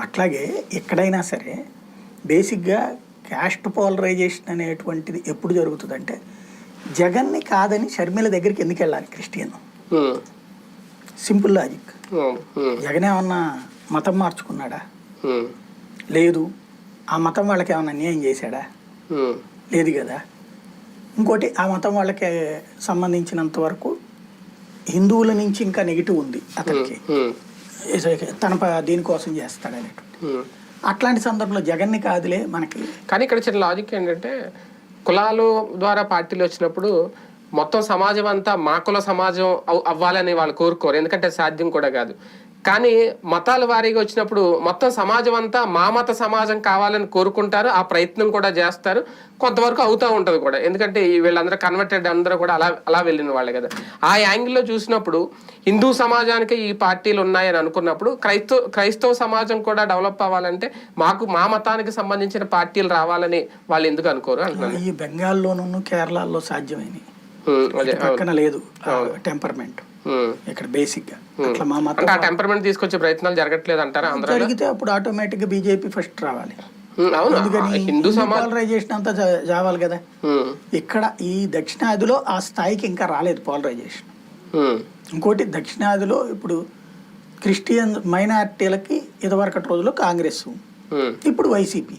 అట్లాగే ఎక్కడైనా సరే బేసిక్గా క్యాస్ట్ పోలరైజేషన్ అనేటువంటిది ఎప్పుడు జరుగుతుందంటే జగన్ని కాదని షర్మిల దగ్గరికి ఎందుకు వెళ్ళాలి క్రిస్టియన్? Simple logic. జగన్ ఏమన్నా మతం మార్చుకున్నాడా? లేదు. ఆ మతం వాళ్ళకి ఏమన్నా అన్యాయం చేశాడా? లేదు కదా. ఇంకోటి ఆ మతం వాళ్ళకి సంబంధించినంత వరకు హిందువుల నుంచి ఇంకా నెగిటివ్ ఉంది అతనికి. తన దీనికోసం చేస్తాడనేటువంటి ఉమ్. అట్లాంటి సందర్భంలో జగన్ని కాదులే మనకి. కానీ ఇక్కడ చిన్న లాజిక్ ఏంటంటే కులాలు ద్వారా పార్టీలు వచ్చినప్పుడు మొత్తం సమాజం అంతా మా కుల సమాజం అవ్- అవ్వాలని వాళ్ళు కోరుకోరు. ఎందుకంటే సాధ్యం కూడా కాదు. కానీ మతాల వారీగా వచ్చినప్పుడు మొత్తం సమాజం అంతా మా మత సమాజం కావాలని కోరుకుంటారు ఆ ప్రయత్నం కూడా చేస్తారు. కొంతవరకు అవుతూ ఉంటుంది కూడా. ఎందుకంటే ఈ వీళ్ళందరూ కన్వర్టెడ్ అందరూ కూడా అలా అలా వెళ్ళిన వాళ్ళే కదా. ఆ యాంగిల్లో చూసినప్పుడు హిందూ సమాజానికి ఈ పార్టీలు ఉన్నాయని అనుకున్నప్పుడు క్రైస్తవ క్రైస్తవ సమాజం కూడా డెవలప్ అవ్వాలంటే మాకు మా మతానికి సంబంధించిన పార్టీలు రావాలని వాళ్ళు ఎందుకు అనుకోరు అంటున్నాను. ఈ బెంగాల్లోనూ కేరళలో సాధ్యమైనవి. పక్కన లేదు టెంపర్మెంట్. ఇక్కడ బేసిక్గా. అట్లా మా మతం టెంపర్మెంట్ తీసుకొచ్చే ప్రయత్నాలు జరగట్లేదు అంటారా జరిగితే అప్పుడు ఆటోమేటిక్గా బీజేపీ ఫస్ట్ రావాలి. ఆ హిందూ పోలరైజేషన్ అంతా జావాలి కదా. ఇక్కడ ఈ దక్షిణాదిలో ఆ స్థాయికి ఇంకా రాలేదు పోలరైజేషన్ ఇంకోటి దక్షిణాదిలో ఇప్పుడు క్రిస్టియన్ మైనారిటీలకి ఇదివరకటి రోజుల్లో కాంగ్రెస్. ఇప్పుడు వైసీపీ